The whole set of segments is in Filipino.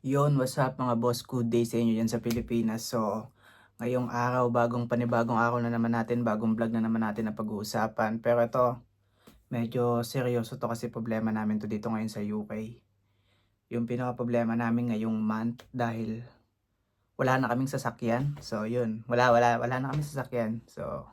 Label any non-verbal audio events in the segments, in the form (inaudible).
Yon, what's up mga boss? Good day sa inyo dyan sa Pilipinas. So, ngayong araw, bagong panibagong araw na naman natin, bagong vlog na naman natin na pag-uusapan. Pero ito, medyo seryoso to kasi problema namin to dito ngayon sa UK. Yung pinaka problema namin ngayong month dahil wala na kaming sasakyan. So, yun. Wala, wala, wala na kaming sasakyan. So,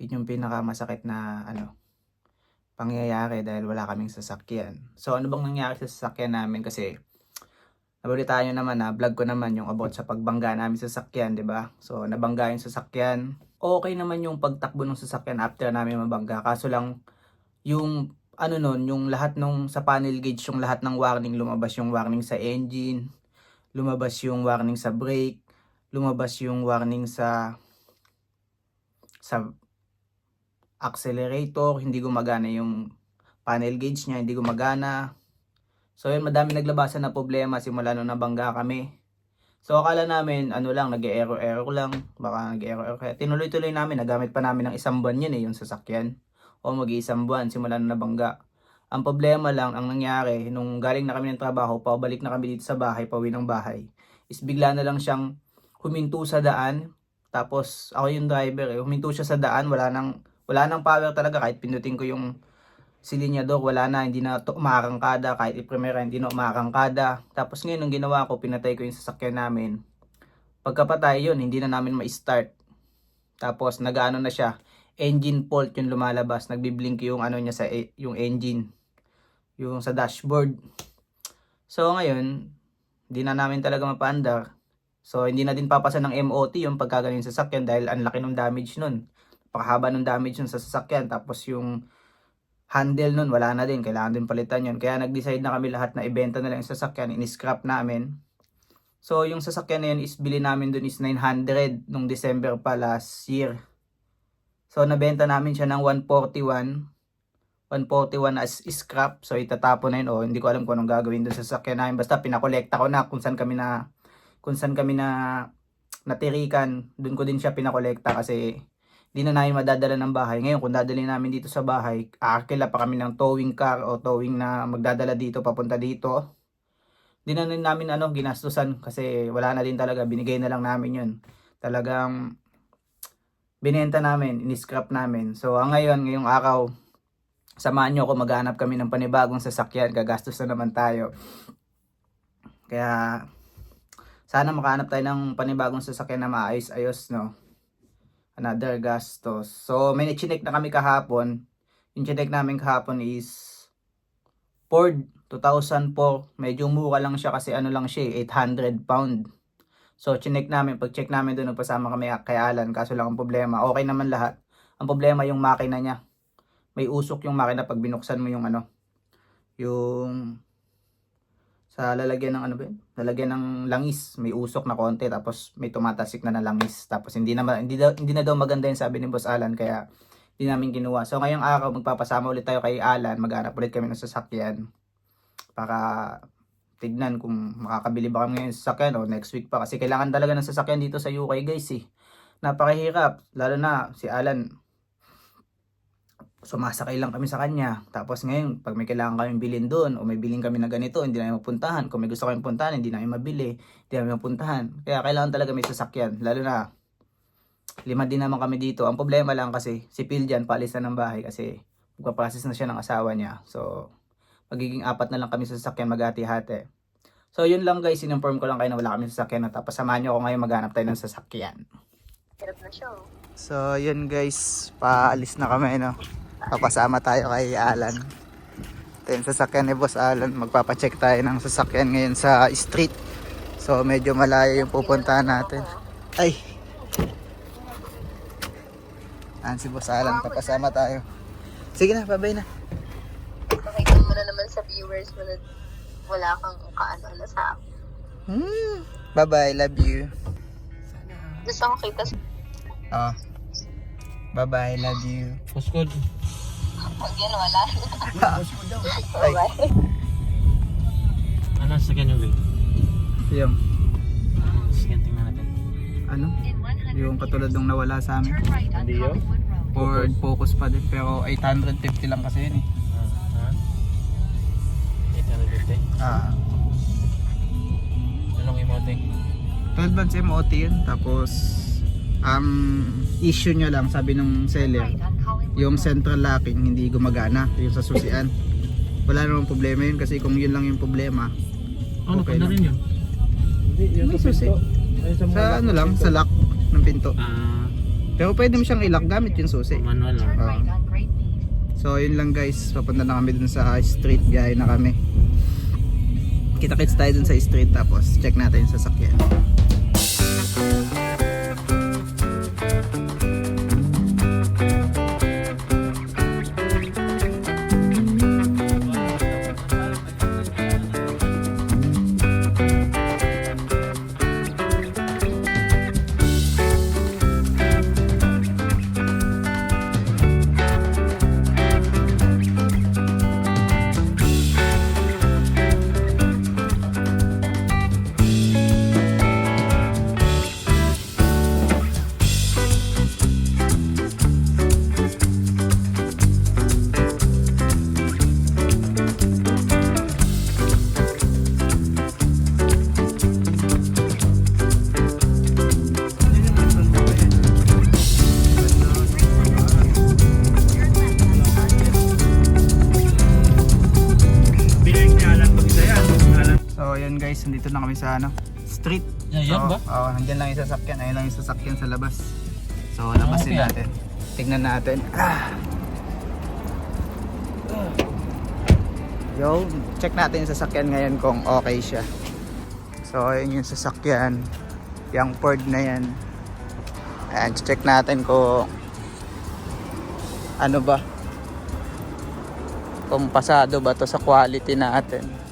yun yung pinaka masakit na ano, pangyayari dahil wala kaming sasakyan. So, ano bang nangyari sa sasakyan namin kasi Nabalita nyo naman na vlog ko naman yung about sa pagbangga namin sa sasakyan, 'di ba? So nabangga yung sasakyan. Okay naman yung pagtakbo ng sasakyan after namin mabangga. Kaso lang yung ano nun, yung lahat nung sa panel gauge, yung lahat ng warning lumabas yung warning sa engine, lumabas yung warning sa brake, lumabas yung warning sa sa accelerator, hindi gumagana yung panel gauge niya, hindi gumagana. So yun, madami naglabasan na problema simula nung nabangga kami. So akala namin, ano lang, nag-error-error lang. Baka nag-error-error. Tinuloy-tuloy namin, nagamit pa namin ng isang buwan yun eh, yung sasakyan. O mag-iisang buwan simula nung nabangga. Ang problema lang, ang nangyari, nung galing na kami ng trabaho, pabalik na kami dito sa bahay, pauwi ng bahay, is bigla na lang siyang huminto sa daan. Tapos ako yung driver eh, huminto siya sa daan, wala nang, wala nang power talaga kahit pindutin ko yung silinyador, wala na, hindi na to kahit i-primera, hindi na umakangkada. Tapos ngayon, ang ginawa ko, pinatay ko yung sasakyan namin. Pagkapatay yun, hindi na namin ma-start. Tapos, nagaano na siya, engine fault yung lumalabas, nagbiblink yung ano niya sa, e- yung engine, yung sa dashboard. So, ngayon, hindi na namin talaga mapaandar. So, hindi na din papasa ng MOT yung pagkagaling sa sasakyan dahil ang laki ng damage nun. Pakahaba ng damage nun sa sasakyan. Tapos yung handle nun, wala na din. Kailangan din palitan yun. Kaya nag-decide na kami lahat na ibenta na lang yung sasakyan. In-scrap namin. So, yung sasakyan na yun is bili namin dun is 900 nung December pa last year. So, nabenta namin siya ng 141. 141 as scrap. So, itatapon na yun. O, hindi ko alam kung anong gagawin dun sa sasakyan namin. Basta pinakolekta ko na kung saan kami na kung saan kami na natirikan. Dun ko din siya pinakolekta kasi di na namin madadala ng bahay. Ngayon, kung dadalhin namin dito sa bahay, aakila pa kami ng towing car o towing na magdadala dito, papunta dito. Di na namin ano, ginastusan kasi wala na din talaga. Binigay na lang namin yun. Talagang binenta namin, in-scrap namin. So, ang ngayon, ngayong araw, samahan nyo ako maghanap kami ng panibagong sasakyan. Gagastos na naman tayo. Kaya, sana makahanap tayo ng panibagong sasakyan na maayos-ayos, no? Another gastos. So, may chinek na kami kahapon. Yung chinek namin kahapon is Ford 2004. Medyo mura lang siya kasi ano lang siya, eh, 800 pound. So, chinek namin. Pag check namin doon, nagpasama kami kay Alan. Kaso lang ang problema, okay naman lahat. Ang problema yung makina niya. May usok yung makina pag binuksan mo yung ano, yung sa lalagyan ng ano ba yun? Lalagyan ng langis, may usok na konti tapos may tumatasik na na langis. Tapos hindi na hindi, daw, hindi na daw maganda yung sabi ni Boss Alan kaya hindi namin kinuha. So ngayong araw magpapasama ulit tayo kay Alan, maghanap ulit kami ng sasakyan para tignan kung makakabili ba kami ng sasakyan o next week pa kasi kailangan talaga ng sasakyan dito sa UK guys eh. Napakahirap lalo na si Alan sumasakay lang kami sa kanya. Tapos ngayon, pag may kailangan kami bilhin doon o may bilhin kami na ganito, hindi namin mapuntahan. Kung may gusto kami puntahan, hindi namin mabili. Hindi namin mapuntahan. Kaya kailangan talaga may sasakyan. Lalo na, lima din naman kami dito. Ang problema lang kasi, si Phil dyan, paalis na ng bahay kasi magpaprocess na siya ng asawa niya. So, magiging apat na lang kami sa sasakyan maghati-hati. So, yun lang guys, in-inform ko lang kayo na wala kami sa sasakyan. Tapos samahan nyo ako ngayon maghanap tayo ng sasakyan. Hirap na siya. oh. So, yun guys, paalis na kami, no? Papasama tayo kay Alan. Ito yung sasakyan ni Boss Alan. Magpapacheck tayo ng sasakyan ngayon sa street. So, medyo malayo yung pupuntahan natin. Ay! Ayan si Boss Alan, papasama tayo. Sige na, babay na. Pakita mo na naman sa viewers mo na wala kang kaano na sa akin. Hmm. Bye-bye, love you. Gusto ko kita sa Oh. Bye-bye, love you. Puskod. pag yan wala. Ay, Bye. Ano sa kanya ba? yung, Ah, sige, tingnan natin. ano? Yung katulad nung nawala sa amin. Hindi yun? Ford Focus pa din, pero 850 lang kasi yun eh. Ah, ha? 850? Ah. 12 months MOT yun. Tapos, um, issue nyo lang, sabi nung seller, yung central locking hindi gumagana, yung sa susian. Wala namang problema yun kasi kung yun lang yung problema, Ano Okay pa na rin yun? may susi. Sa ano lang, sa lock ng pinto. Ah, Pero pwede mo siyang i-lock gamit yung susi. manual lang. Ah. So yun lang guys, papunta na kami dun sa street, biyahe na kami. Kita-kits tayo dun sa street tapos check natin yung sasakyan. Street. Yeah, yan so, ba? Oo, nandiyan lang yung sasakyan. Ayun lang yung sasakyan sa labas. So labasin Okay. natin. Tignan natin. Ah. Yo, check natin yung sasakyan ngayon kung okay siya. So ayun yung sasakyan. Yung Ford na yan. Ayan, check natin kung ano ba kung pasado ba to sa quality natin.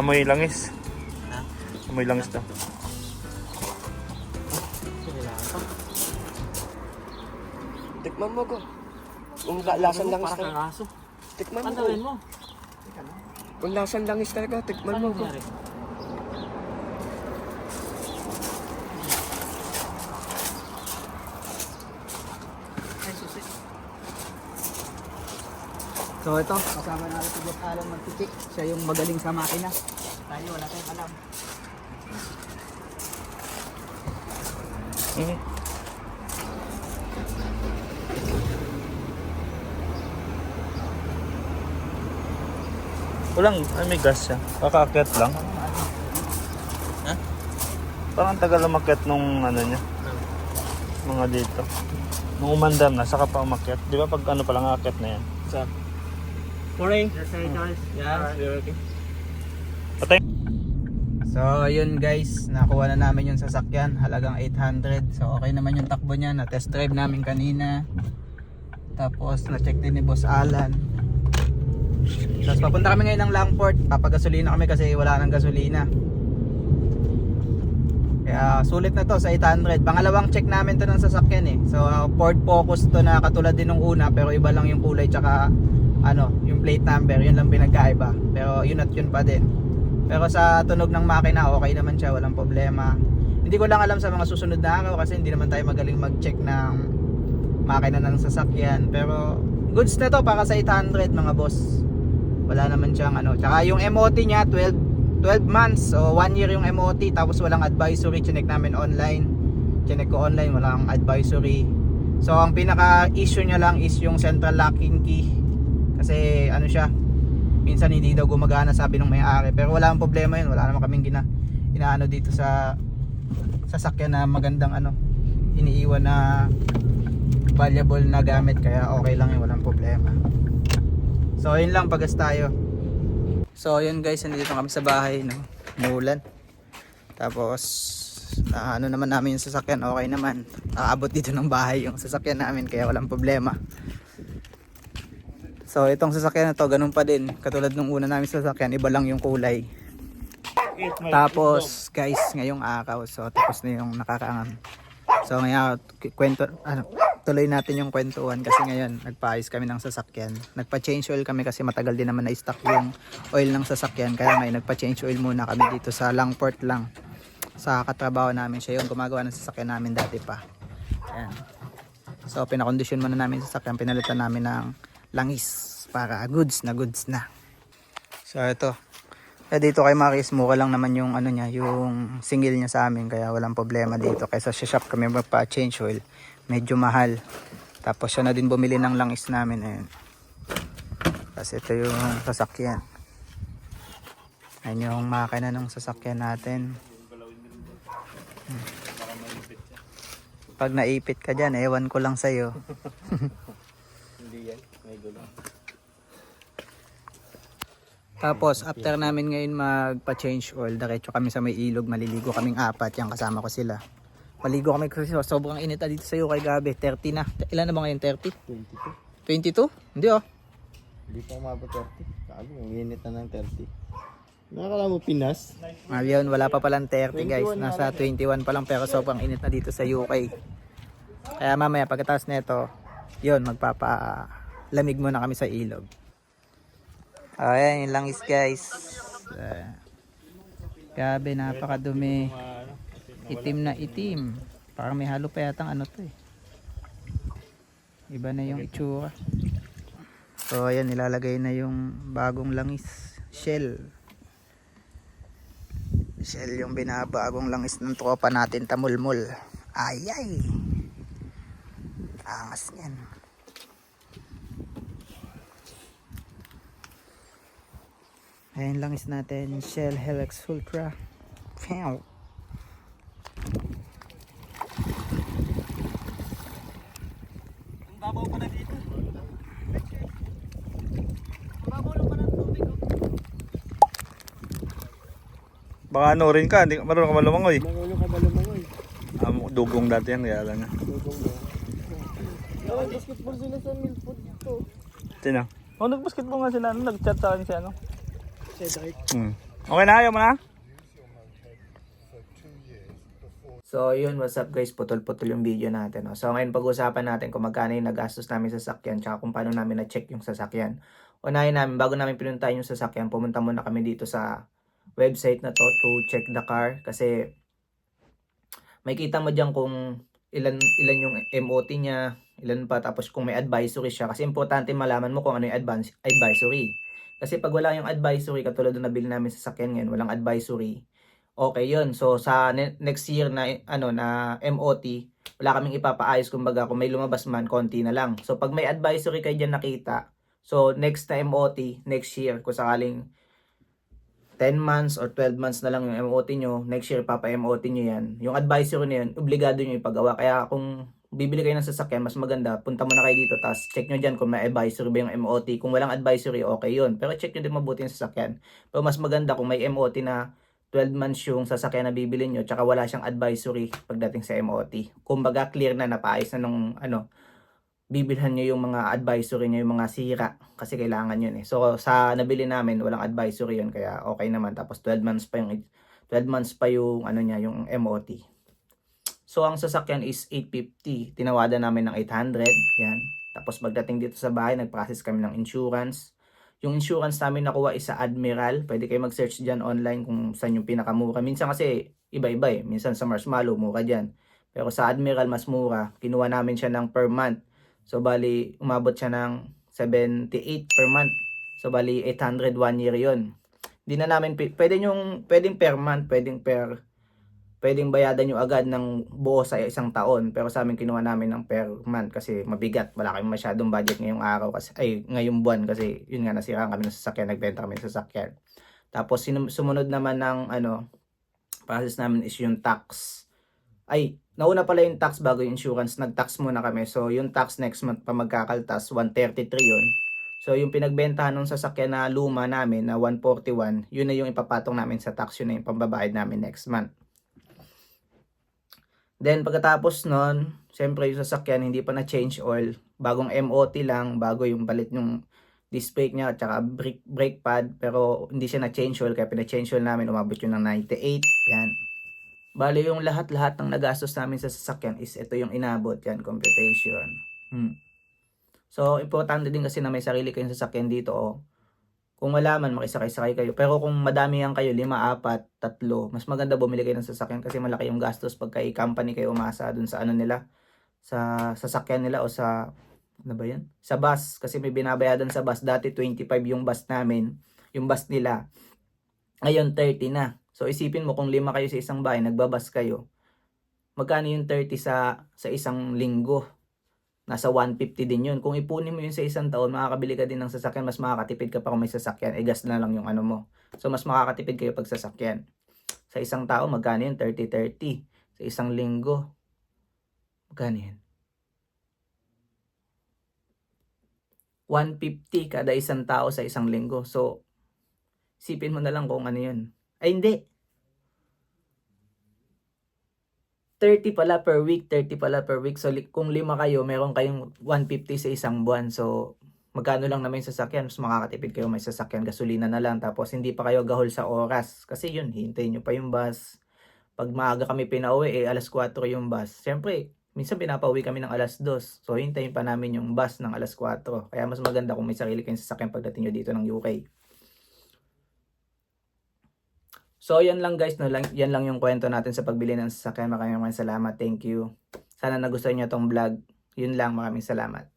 Amoy langis. Amoy langis daw. Tikman mo ko. Kung la- lasan langis Para kang aso. Tikman mo ko. Pantawin mo. Kung lasan langis talaga, tikman mo ko. So ito, kasama natin si Boss Alan Magtitik. Siya yung magaling sa makina. Tayo wala tayong alam. Mhm. Walang, ay may gas siya. Kakaakyat lang. Ha? Parang tagal umakyat nung ano niya. Mga dito. Nung umandam na, saka pa umakyat. Di ba pag ano pa lang aakyat na yan? Sa Morning. Yes, sir, Charles. Yeah, you're okay. So ayun guys, nakuha na namin yung sasakyan. Halagang 800. So okay naman yung takbo niya. Na-test drive namin kanina. Tapos na-check din ni Boss Alan. Tapos papunta kami ngayon ng Langport. Papagasolina kami kasi wala nang gasolina. Kaya sulit na to sa 800. Pangalawang check namin to ng sasakyan eh. So Ford Focus to na katulad din nung una pero iba lang yung kulay tsaka ano, yung plate number, yun lang pinagkaiba. Pero yun at yun pa din. Pero sa tunog ng makina, okay naman siya, walang problema. Hindi ko lang alam sa mga susunod na araw kasi hindi naman tayo magaling mag-check ng makina ng sasakyan. Pero goods na to para sa 800 mga boss. Wala naman siyang ano. Tsaka yung MOT niya 12 12 months o 1 year yung MOT tapos walang advisory. Chinek namin online. Chinek ko online, walang advisory. So ang pinaka issue niya lang is yung central locking key. Kasi ano siya, minsan hindi daw gumagana sabi ng may-ari. Pero wala ang problema yun wala naman kaming gina inaano dito sa sasakyan na magandang ano iniiwan na valuable na gamit. Kaya okay lang yun walang problema. So yun lang pagas tayo. So yun guys nandito kami sa bahay no? Mulan. Tapos na ano naman namin yung sasakyan okay naman. Aabot dito ng bahay yung sasakyan namin kaya walang problema So itong sasakyan na to ganun pa din katulad nung una namin sasakyan iba lang yung kulay. Tapos guys ngayong araw so tapos na yung nakakaangan. So ngayon kwento ano tuloy natin yung kwentuhan kasi ngayon nagpaayos kami ng sasakyan. Nagpa-change oil kami kasi matagal din naman na stock yung oil ng sasakyan kaya ngayon nagpa-change oil muna kami dito sa Langport lang. Sa katrabaho namin siya yung gumagawa ng sasakyan namin dati pa. Ayan. So pinakondisyon muna namin sa sasakyan pinalitan namin ng langis para goods na goods na. So ito, Eh dito kay Maris, mura lang naman yung ano niya, yung singil niya sa amin kaya walang problema dito. Kaysa sa shop kami magpa-change oil, medyo mahal. Tapos siya na din bumili ng langis namin ayun. Kasi ito yung sasakyan. Ayun yung makina ng sasakyan natin. Hmm. Pag naipit ka dyan, ewan ko lang sa'yo. (laughs) Hindi yan. May gulo. Tapos, after namin ngayon magpa-change oil, diretso kami sa may ilog, maliligo kaming apat, yan kasama ko sila. Maligo kami kasi sobrang init dito sa iyo kay Gabi, 30 na. Ilan na ba ngayon, 30? 22. 22? Hindi oh. Hindi pa umabot 30. Sabi, ang init na ng 30. Nakakala mo Pinas? Ayun, wala pa palang 30 guys. Nasa 21 pa lang pero sobrang init na dito sa UK. Kaya mamaya pagkatapos nito, yun, magpapa lamig muna kami sa ilog. Ayan, yun lang is guys. Uh, Gabi, napakadumi. Itim na itim. Parang may halo pa yatang ano to eh. Iba na yung itsura. So ayan, nilalagay na yung bagong langis. Shell. Shell yung binabagong langis ng tropa natin tamulmul. Ay ay. Angas niyan. Ayan langis natin. Shell Helix Ultra. Pew. Baka ano rin ka, hindi ka marunong ka malumangoy. Marunong ka ba lumangoy? Ah, dugong dati yan, kaya lang. Dugong mo. Oh, basketball sila sa Milford dito. Sino? Oh, nag-basketball nga sila. Ano, nag-chat sa akin si ano. Cedric. Hmm. Okay na, ayaw mo na? So yun, what's up guys, putol-putol yung video natin. No? So ngayon pag-usapan natin kung magkano yung nagastos namin sa sasakyan tsaka kung paano namin na-check yung sasakyan. Unahin namin, bago namin pinuntahan yung sasakyan, pumunta muna kami dito sa website na to to check the car kasi may kita mo dyan kung ilan ilan yung MOT niya, ilan pa tapos kung may advisory siya kasi importante malaman mo kung ano yung advance, advisory. Kasi pag wala yung advisory katulad ng nabili namin sa sasakyan ngayon, walang advisory, okay yun. So sa ne- next year na ano na MOT, wala kaming ipapaayos kumbaga kung may lumabas man konti na lang. So pag may advisory kayo diyan nakita, so next na MOT next year kung sakaling 10 months or 12 months na lang yung MOT nyo, next year papa-MOT nyo yan. Yung advisory na yun, obligado nyo ipagawa. Kaya kung bibili kayo ng sasakyan, mas maganda, punta muna kayo dito, tapos check nyo dyan kung may advisory ba yung MOT. Kung walang advisory, okay yun. Pero check nyo din mabuti yung sasakyan. Pero mas maganda kung may MOT na 12 months yung sasakyan na bibili nyo, tsaka wala siyang advisory pagdating sa MOT. Kumbaga clear na, napaayos na nung ano, bibilhan nyo yung mga advisory nyo, yung mga sira, kasi kailangan yun eh. So, sa nabili namin, walang advisory yun, kaya okay naman. Tapos 12 months pa yung, 12 months pa yung, ano niya, yung MOT. So, ang sasakyan is 850. Tinawada namin ng 800. Yan. Tapos, pagdating dito sa bahay, nag-process kami ng insurance. Yung insurance namin nakuha is sa Admiral. Pwede kayo mag-search dyan online kung saan yung pinakamura. Minsan kasi, iba-iba eh. Minsan sa Marshmallow, mura dyan. Pero sa Admiral, mas mura. Kinuha namin siya ng per month. So, bali, umabot siya ng 78 per month. So, bali, 800 one year yon Hindi na namin, pwede yung, pwedeng per month, pwedeng per, pwedeng bayadan nyo agad ng buo sa isang taon. Pero sa amin, kinuha namin ng per month kasi mabigat. Wala kami masyadong budget ngayong araw, kasi, ay, ngayong buwan kasi, yun nga, nasiraan kami ng sasakyan, nagbenta kami ng sasakyan. Tapos, sumunod naman ng, ano, process namin is yung tax. Ay, nauna pala yung tax bago yung insurance. Nag-tax muna kami. So, yung tax next month pa magkakaltas, 133 yun. So, yung pinagbentahan ng sasakyan na luma namin na 141, yun na yung ipapatong namin sa tax. Yun na yung pambabayad namin next month. Then, pagkatapos nun, syempre yung sasakyan hindi pa na-change oil. Bagong MOT lang, bago yung balit yung disc brake niya at saka brake, brake pad. Pero hindi siya na-change oil, kaya pina-change oil namin, umabot yun ng 98. Yan. Bali yung lahat-lahat ng nagastos namin sa sasakyan is ito yung inabot yan, computation. Hmm. So, importante din kasi na may sarili kayong sasakyan dito. Oh. Kung wala man, makisakay-sakay kayo. Pero kung madami yan kayo, lima, apat, tatlo, mas maganda bumili kayo ng sasakyan kasi malaki yung gastos pagka i-company kayo umasa dun sa ano nila, sa sasakyan nila o sa, ano ba yan? Sa bus. Kasi may binabayadan sa bus. Dati 25 yung bus namin, yung bus nila. Ngayon 30 na. So isipin mo kung lima kayo sa isang bahay, nagbabas kayo. Magkano yung 30 sa sa isang linggo? Nasa 150 din yun. Kung ipunin mo yun sa isang taon, makakabili ka din ng sasakyan, mas makakatipid ka pa kung may sasakyan. Eh, gas na lang yung ano mo. So, mas makakatipid kayo pag sasakyan. Sa isang tao, magkano yun? 30-30. Sa isang linggo, magkano yun? 150 kada isang tao sa isang linggo. So, isipin mo na lang kung ano yun. Ay, hindi. 30 pala per week, 30 pala per week. So, kung lima kayo, meron kayong 150 sa isang buwan. So, magkano lang naman yung sasakyan, mas makakatipid kayo may sasakyan, gasolina na lang. Tapos, hindi pa kayo gahol sa oras. Kasi yun, hintayin nyo pa yung bus. Pag maaga kami pinauwi, eh, alas 4 yung bus. Siyempre, minsan pinapauwi kami ng alas 2. So, hintayin pa namin yung bus ng alas 4. Kaya mas maganda kung may sarili kayong sasakyan pagdating nyo dito ng UK. So, yan lang guys. No? Lang, yan lang yung kwento natin sa pagbili ng sasakyan. Maraming maraming salamat. Thank you. Sana nagustuhan nyo tong vlog. Yun lang. Maraming salamat.